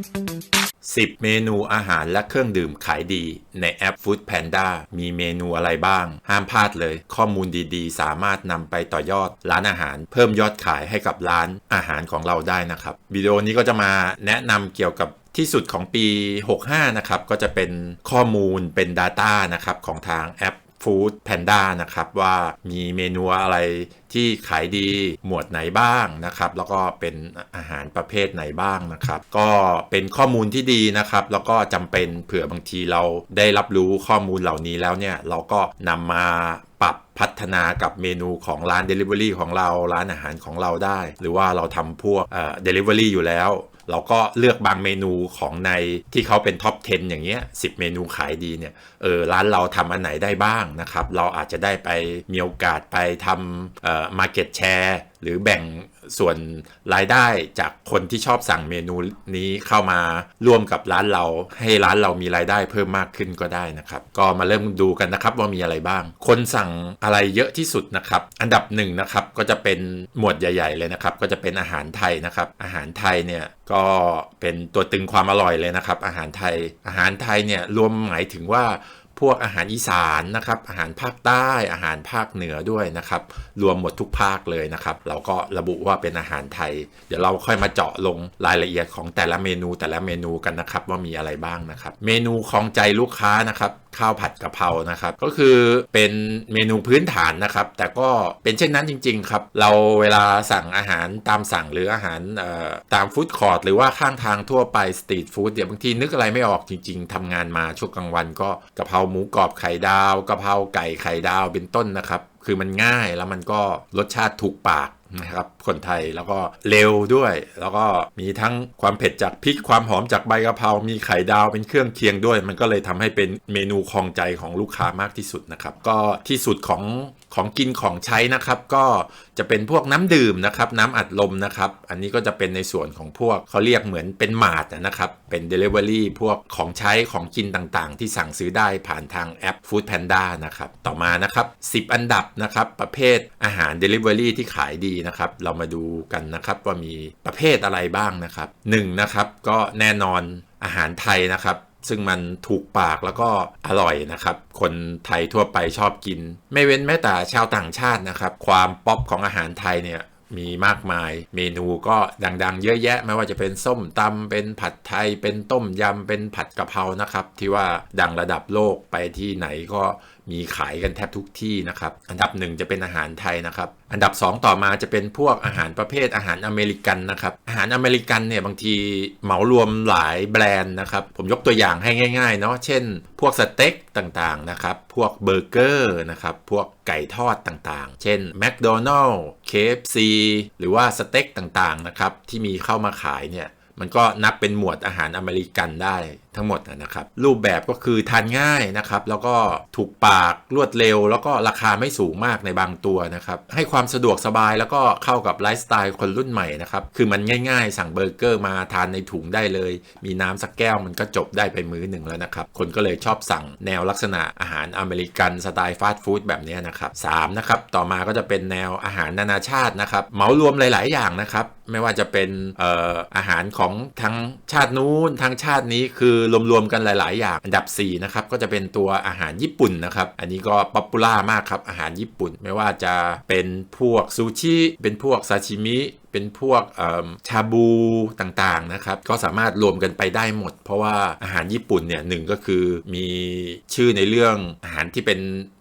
10 เมนูอาหารและเครื่องดื่มขายดีในแอป Food Panda มีเมนูอะไรบ้าง ห้ามพลาดเลย ข้อมูลดีๆ สามารถนำไปต่อยอดร้านอาหาร เพิ่มยอดขายให้กับร้านอาหารของเราได้นะครับวิดีโอนี้ก็จะมาแนะนำเกี่ยวกับที่สุดของปี 65 นะครับ ก็จะเป็นข้อมูลเป็น Data นะครับของทางแอป Food Panda นะครับว่ามีเมนูอะไรที่ขายดีหมวดไหนบ้างนะครับแล้วก็เป็นอาหารประเภทไหนบ้างนะครับก็เป็นข้อมูลที่ดีนะครับแล้วก็จำเป็นเผื่อบางทีเราได้รับรู้ข้อมูลเหล่านี้แล้วเนี่ยเราก็นำมาปรับพัฒนากับเมนูของร้าน Delivery ของเราร้านอาหารของเราได้ หรือว่าเราทำพวกเอ่อ Delivery อยู่แล้ว เราก็เลือกบางเมนูของในที่เขาเป็นท็อป 10 อย่างเงี้ย10เมนูขายดีเนี่ยเออร้านเราทำอันไหนได้บ้างนะครับ เราอาจจะได้ไปมีโอกาสไปทำเอ่อมาร์เก็ตแชร์ หรือแบ่งส่วนรายได้จากคนที่ชอบสั่งเมนูนี้เข้ามาร่วมกับร้านเราให้ร้านเรามีรายได้เพิ่มมากขึ้นก็ได้นะครับ ก็มาเริ่มดูกันนะครับว่ามีอะไรบ้าง คนสั่งอะไรเยอะที่สุดนะครับ อันดับหนึ่งนะครับก็จะเป็นหมวดใหญ่ ๆ เลยนะครับ ก็จะเป็นอาหารไทยนะครับ อาหารไทยเนี่ยก็เป็นตัวตึงความอร่อยเลยนะครับ อาหารไทยอาหารไทยเนี่ยรวมหมายถึงว่า พวกอาหารอีสานนะครับ อาหารภาคใต้อาหารภาคเหนือด้วยนะครับ รวมหมดทุกภาคเลยนะครับ เราก็ระบุว่าเป็นอาหารไทย เดี๋ยวเราค่อยมาเจาะลงรายละเอียดของแต่ละเมนูแต่ละเมนูกันนะครับ ว่ามีอะไรบ้างนะครับ เมนูของใจลูกค้านะครับข้าวผัดกะเพรานะครับ ก็คือเป็นเมนูพื้นฐานนะครับ แต่ก็เป็นเช่นนั้นจริง ๆ ครับ เราเวลาสั่งอาหารตามสั่งหรืออาหารตามฟู้ดคอร์ทหรือว่าข้างทางทั่วไปสตรีทฟู้ดเดี๋ยวบางทีนึกอะไรไม่ออกจริง ๆทำงานมาช่วงกลางวันก็กะเพราหมูกรอบไข่ดาวกะเพราไก่ไข่ดาวเป็นต้นนะครับ คือมันง่ายแล้วมันก็รสชาติถูกปาก นะครับคนไทยแล้วก็เร็วด้วย แล้วก็มีทั้งความเผ็ดจากพริกความหอมจากใบกะเพรามีไข่ดาวเป็นเครื่องเคียงด้วย มันก็เลยทำให้เป็นเมนูคลองใจของลูกค้ามากที่สุดนะครับ ก็ที่สุดของของกินของใช้นะครับ ก็จะเป็นพวกน้ำดื่มนะครับ น้ำอัดลมนะครับ อันนี้ก็จะเป็นในส่วนของพวกเขาเรียกเหมือนเป็นหมาดนะครับ เป็น Delivery พวกของใช้ของกินต่างๆ ที่สั่งซื้อได้ผ่านทางแอป Food Panda นะครับ ต่อมานะครับ 10 อันดับนะครับ ประเภทอาหาร Delivery ที่ขายดีนะครับ เรามาดูกันนะครับว่ามีประเภทอะไรบ้างนะครับหนึ่งนะครับก็แน่นอนอาหารไทยนะครับ ซึ่งมันถูกปากแล้วก็อร่อยนะครับ คนไทยทั่วไปชอบกิน ไม่เว้นแม้แต่ชาวต่างชาตินะครับ ความป๊อปของอาหารไทยเนี่ยมีมากมาย เมนูก็ดังๆ เยอะแยะ ไม่ว่าจะเป็นส้มตำเป็นผัดไทย เป็นต้มยำ เป็นผัดกะเพรานะครับ ที่ว่าดังระดับโลกไปที่ไหนก็ มีขายกันแทบทุกที่นะครับ อันดับหนึ่งจะเป็นอาหารไทยนะครับ อันดับ 2 ต่อมาจะเป็นพวกอาหารประเภทอาหารอเมริกันนะครับ อาหารอเมริกันเนี่ยบางทีเหมารวมหลายแบรนด์นะครับ ผมยกตัวอย่างให้ง่ายๆเนาะ เช่น พวกสเต็กต่างๆนะครับ พวกเบอร์เกอร์นะครับ พวกไก่ทอดต่างๆ เช่นแมคโดนัลล์ KFC หรือว่าสเต็กต่างๆนะครับที่มีเข้ามาขายเนี่ยมันก็นับเป็นหมวดอาหารอเมริกันได้ทั้งหมดนะครับ รูปแบบก็คือทานง่ายนะครับ แล้วก็ถูกปากรวดเร็ว แล้วก็ราคาไม่สูงมากในบางตัวนะครับ ให้ความสะดวกสบายแล้วก็เข้ากับไลฟ์สไตล์คนรุ่นใหม่นะครับ คือมันง่ายๆ สั่งเบอร์เกอร์มาทานในถุงได้เลย มีน้ำสักแก้วมันก็จบได้ไปมื้อหนึ่งแล้วนะครับ คนก็เลยชอบสั่งแนวลักษณะอาหารอเมริกันสไตล์ฟาสต์ฟู้ดแบบนี้นะครับสามนะครับต่อมาก็จะเป็นแนวอาหารนานาชาตินะครับเหมารวมหลาย ๆ อย่างนะครับไม่ว่าจะเป็นอออาหารของทั้งชาตินู้นทั้งชาตินี้คือรวมๆกันหลาย ๆ อย่าง อันดับ4นะครับก็จะเป็นตัวอาหารญี่ปุ่นนะครับ อันนี้ก็ป๊อปปูล่ามากครับอาหารญี่ปุ่น ไม่ว่าจะเป็นพวกซูชิ เป็นพวกซาชิมิ เป็นพวกชาบูต่างๆนะครับ ก็สามารถรวมกันไปได้หมด เพราะว่าอาหารญี่ปุ่นเนี่ยหนึ่งก็คือมีชื่อในเรื่องอาหารที่เป็น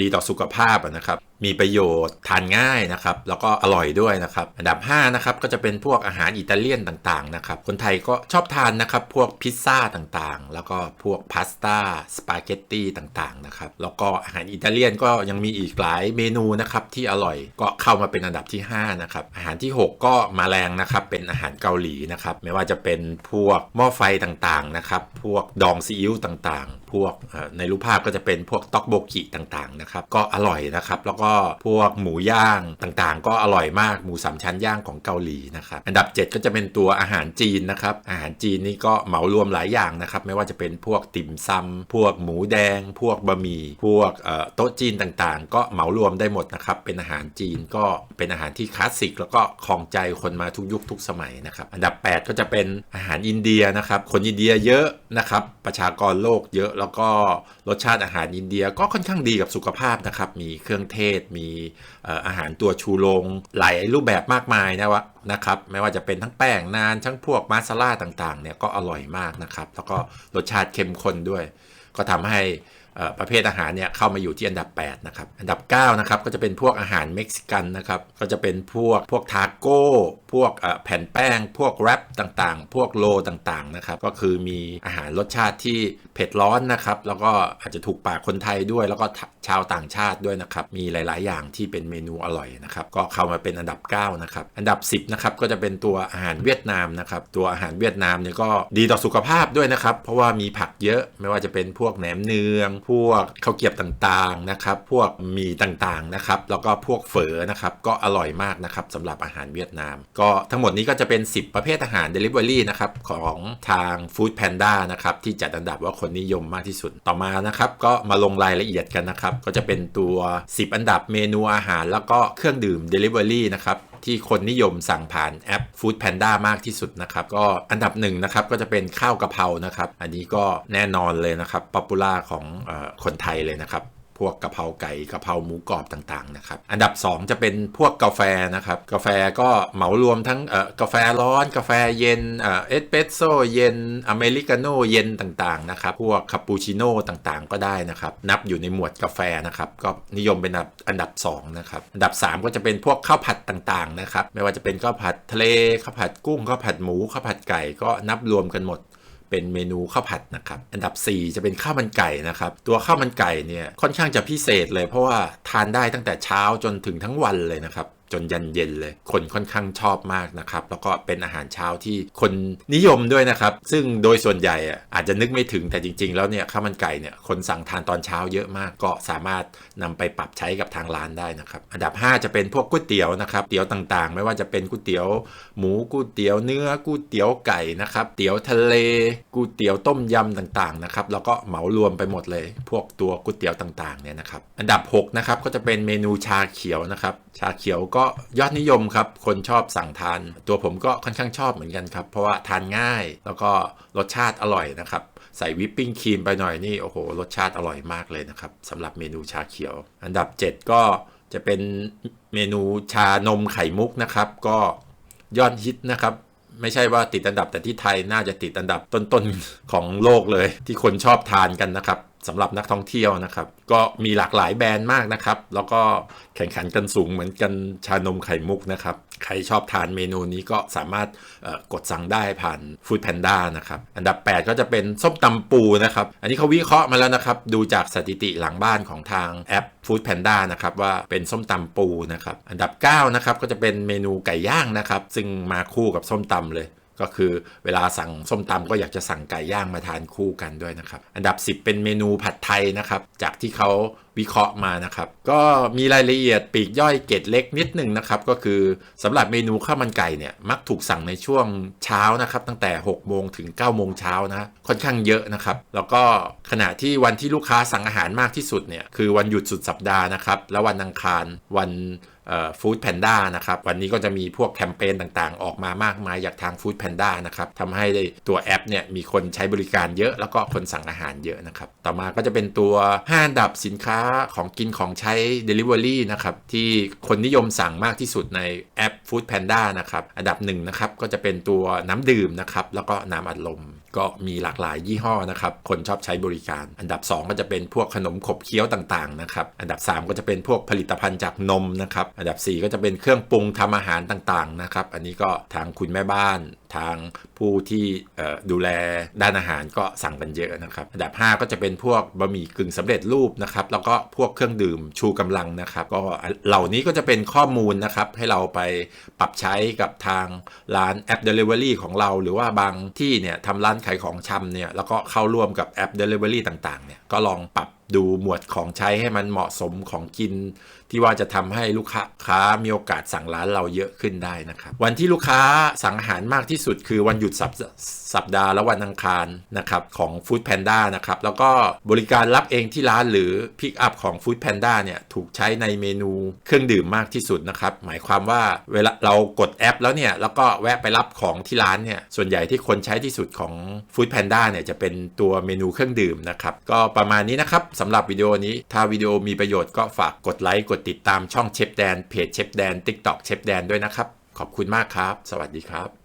ดีต่อสุขภาพนะครับมีประโยชน์ทานง่ายนะครับ แล้วก็อร่อยด้วยนะครับ อันดับ5นะครับก็จะเป็นพวกอาหารอิตาเลียนต่างๆนะครับ คนไทยก็ชอบทานนะครับ พวกพิซซ่าต่างๆ แล้วก็พวกพาสต้าสปาเกตตี้ต่างๆนะครับ แล้วก็อาหารอิตาเลียนก็ยังมีอีกหลายเมนูนะครับที่อร่อยก็เข้ามาเป็นอันดับที่5นะครับอาหารที่ 6 ก็มาแรงนะครับเป็นอาหารเกาหลีนะครับไม่ว่าจะเป็นพวกหม้อไฟต่างๆนะครับพวกดองซีอิ๊วต่างๆ พวกในรูปภาพก็จะเป็นพวกต็อกโบกิต่างๆนะครับก็อร่อยนะครับแล้วก็พวกหมูย่างต่างๆ ก็อร่อยมากหมูสามชั้นย่างของเกาหลีนะครับอันดับ 7 ก็จะเป็นตัวอาหารจีนนะครับอาหารจีนนี่ก็เหมารวมหลายอย่างนะครับไม่ว่าจะเป็นพวกติ่มซำพวกหมูแดง พวกบะหมี่พวกโต๊ะจีนต่างๆ ก็เหมารวมได้หมดนะครับเป็นอาหารจีนก็เป็นอาหารที่คลาสสิกแล้วก็คลองใจคนมาทุกยุคทุกสมัยนะครับ อันดับ 8 ก็จะเป็นอาหารอินเดียนะครับ คนอินเดียเยอะนะครับ ประชากรโลกเยอะ แล้วก็รสชาติอาหารอินเดียก็ค่อนข้างดีกับสุขภาพนะครับ มีเครื่องเทศ มีอาหารตัวชูโรงหลายรูปแบบมากมายนะวะนะครับ ไม่ว่าจะเป็นทั้งแป้งนานทั้งพวกมาซาล่าต่างๆเนี่ยก็อร่อยมากนะครับ แล้วก็รสชาติเข้มข้นด้วย ก็ทำให้ ประเภทอาหารเนี่ยเข้ามาอยู่ที่อันดับ 8 นะครับ อันดับ 9 นะครับ ก็จะเป็นพวกอาหารเม็กซิกันนะครับ ก็จะเป็นพวกพวกทาโก้ พวกแผ่นแป้ง พวกแรปต่างๆ พวกโลต่างๆนะครับก็คือมีอาหารรสชาติที่เผ็ดร้อนนะครับแล้วก็อาจจะถูกปากคนไทยด้วย แล้วก็ชาวต่างชาติด้วยนะครับมีหลาย ๆ อย่างที่เป็นเมนูอร่อยนะครับก็เข้ามาเป็นอันดับ 9 นะครับ อันดับ 10 นะครับก็จะเป็นตัวอาหารเวียดนามนะครับตัวอาหารเวียดนามเนี่ยก็ดีต่อสุขภาพด้วยนะครับเพราะว่ามีผักเยอะไม่ว่าจะเป็นพวกแหนมเนือง พวกข้าวเกรียบต่างๆนะครับพวกมีต่างๆนะครับแล้วก็พวกเฝอนะครับก็อร่อยมากนะครับสำหรับอาหารเวียดนามก็ทั้งหมดนี้ก็จะเป็น 10 ประเภทอาหาร Delivery นะครับของทาง Food Panda นะครับที่จัดอันดับว่าคนนิยมมากที่สุดต่อมานะครับก็มาลงรายละเอียดกันนะครับก็จะเป็นตัว 10 อันดับเมนูอาหาร แล้วก็เครื่องดื่ม Delivery นะครับที่คนนิยมสั่งผ่านแอป Food Panda มากที่สุดนะครับ ก็อันดับหนึ่งนะครับก็จะเป็นข้าวกะเพรานะครับ อันนี้ก็แน่นอนเลยนะครับป๊อปปูล่าของอคนไทยเลยนะครับ พวกกะเพราไก่กะเพราหมูกรอบต่างๆนะครับอันดับ 2 จะเป็นพวกกาแฟนะครับกาแฟก็เหมารวมทั้งเอ่อกาแฟร้อนกาแฟเย็นเอ่อเอสเปรสโซเย็นอเมริกาโน่เย็นต่างๆนะครับพวกคาปูชิโน่ต่างๆ ก็ได้นะครับนับอยู่ในหมวดกาแฟนะครับก็นิยมเป็นอันดับอันดับ2นะครับอันดับ 3 ก็จะเป็นพวกข้าวผัดต่างๆนะครับไม่ว่าจะเป็นข้าวผัดทะเลข้าวผัดกุ้งข้าวผัดหมูข้าวผัดไก่ก็นับรวมกันหมด เป็นเมนูข้าวผัดนะครับ อันดับ 4 จะเป็นข้าวมันไก่นะครับ ตัวข้าวมันไก่เนี่ยค่อนข้างจะพิเศษเลย เพราะว่าทานได้ตั้งแต่เช้าจนถึงทั้งวันเลยนะครับ จนยันเย็นเลย คนค่อนข้างชอบมากนะครับ แล้วก็เป็นอาหารเช้าที่คนนิยมด้วยนะครับ ซึ่งโดยส่วนใหญ่อะอาจจะนึกไม่ถึงแต่จริง ๆ แล้วเนี่ยข้าวมันไก่เนี่ยคนสั่งทานตอนเช้าเยอะมากก็สามารถนำไปปรับใช้กับทางร้านได้นะครับอันดับ 5 จะเป็นพวกก๋วยเตี๋ยวนะครับเตี๋ยวต่างๆ ไม่ว่าจะเป็นก๋วยเตี๋ยว หมูก๋วยเตี๋ยวเนื้อก๋วยเตี๋ยวไก่นะครับเตี๋ยวทะเลก๋วยเตี๋ยวต้มยำต่างๆนะครับแล้วก็เหมารวมไปหมดเลย พวกตัวก๋วยเตี๋ยวต่างๆเนี่ยนะครับอันดับ6นะครับก็จะเป็นเมนูชาเขียวนะครับชาเขียวก็ยอดนิยมครับ คนชอบสั่งทาน ตัวผมก็ค่อนข้างชอบเหมือนกันครับ เพราะว่าทานง่ายแล้วก็รสชาติอร่อยนะครับ ใส่วิปปิ้งครีมไปหน่อยนี่โอ้โหรสชาติอร่อยมากเลยนะครับสำหรับเมนูชาเขียว อันดับ 7 ก็จะเป็นเมนูชานมไข่มุกนะครับ ก็ยอดฮิตนะครับไม่ใช่ว่าติดอันดับแต่ที่ไทยน่าจะติดอันดับต้นๆของโลกเลย ที่คนชอบทานกันนะครับ สำหรับนักท่องเที่ยวนะครับ ก็มีหลากหลายแบรนด์มากนะครับ แล้วก็แข่งขันกันสูงเหมือนกันชานมไข่มุกนะครับ ใครชอบทานเมนูนี้ก็สามารถกดสั่งได้ผ่าน Food Panda นะครับ อันดับ 8 ก็จะเป็นส้มตำปูนะครับ อันนี้เขาวิเคราะห์มาแล้วนะครับ ดูจากสถิติหลังบ้านของทางแอป Food Panda นะครับว่าเป็นส้มตำปูนะครับ อันดับ 9 นะครับก็จะเป็นเมนูไก่ย่างนะครับ ซึ่งมาคู่กับส้มตำเลย ก็คือเวลาสั่งส้มตำก็อยากจะสั่งไก่ย่างมาทานคู่กันด้วยนะครับอันดับ 10 เป็นเมนูผัดไทยนะครับจากที่เขาวิเคราะห์มานะครับ ก็มีรายละเอียดปีกย่อยเกตเล็กนิดหนึ่งนะครับ ก็คือสำหรับเมนูข้าวมันไก่เนี่ยมักถูกสั่งในช่วงเช้านะครับ ตั้งแต่6โมงถึง9โมงเช้านะค่อนข้างเยอะนะครับ แล้วก็ขณะที่วันที่ลูกค้าสั่งอาหารมากที่สุดเนี่ยคือวันหยุดสุดสัปดาห์นะครับ และวันอังคารวัน ฟู้ดแพนด้านะครับ วันนี้ก็จะมีพวกแคมเปญต่างๆ ออกมามากมายจากทางฟู้ดแพนด้านะครับทำให้ตัวแอปเนี่ยมีคนใช้บริการเยอะ แล้วก็คนสั่งอาหารเยอะนะครับ ต่อมาก็จะเป็นตัว5อันดับสินค้าของกินของใช้ Delivery นะครับ ที่คนนิยมสั่งมากที่สุดในแอป Food Panda นะครับ อันดับหนึ่งนะครับก็จะเป็นตัวน้ำดื่มนะครับ แล้วก็น้ำอัดลม ก็มีหลากหลายยี่ห้อนะครับ คนชอบใช้บริการ อันดับ 2 ก็จะเป็นพวกขนมขบเคี้ยวต่างๆนะครับ อันดับ 3 ก็จะเป็นพวกผลิตภัณฑ์จากนมนะครับ อันดับ 4 ก็จะเป็นเครื่องปรุงทำอาหารต่างๆนะครับ อันนี้ก็ทางคุณแม่บ้าน ทางผู้ที่ดูแลด้านอาหารก็สั่งกันเยอะนะครับ อันดับ 5 ก็จะเป็นพวกบะหมี่กึ่งสำเร็จรูปนะครับ แล้วก็พวกเครื่องดื่มชูกำลังนะครับ ก็เหล่านี้ก็จะเป็นข้อมูลนะครับ ให้เราไปปรับใช้กับทางร้านแอป Delivery ของเรา หรือว่าบางที่เนี่ยทำร้านขายของชำเนี่ยแล้วก็เข้าร่วมกับแอป Delivery ต่างๆเนี่ย ก็ลองปรับดูหมวดของใช้ให้มันเหมาะสมของกิน ที่ว่าจะทำให้ลูกค้าคามีโอกาสสั่งร้านเราเยอะขึ้นได้นะครับ วันที่ลูกค้าสั่งอาหารมากที่สุดคือวันหยุดสัปสัปดาห์และวันอังคารนะครับของ Food Panda นะครับ แล้วก็บริการรับเองที่ร้านหรือพิกอัพของ Food Panda เนี่ยถูกใช้ในเมนูเครื่องดื่มมากที่สุดนะครับ หมายความว่าเวลาเรากดแอปแล้วเนี่ยแล้วก็แวะไปรับของที่ร้านเนี่ยส่วนใหญ่ที่คนใช้ที่สุดของ Food Panda เนี่ยจะเป็นตัวเมนูเครื่องดื่มนะครับก็ประมาณนี้นะครับสำหรับวิดีโอนี้ ถ้าวิดีโอมีประโยชน์ก็ฝากกดไลค์กดติดตามช่องเชฟแดนเพจเชฟแดน TikTok เชฟแดนด้วยนะครับ ขอบคุณมากครับ สวัสดีครับ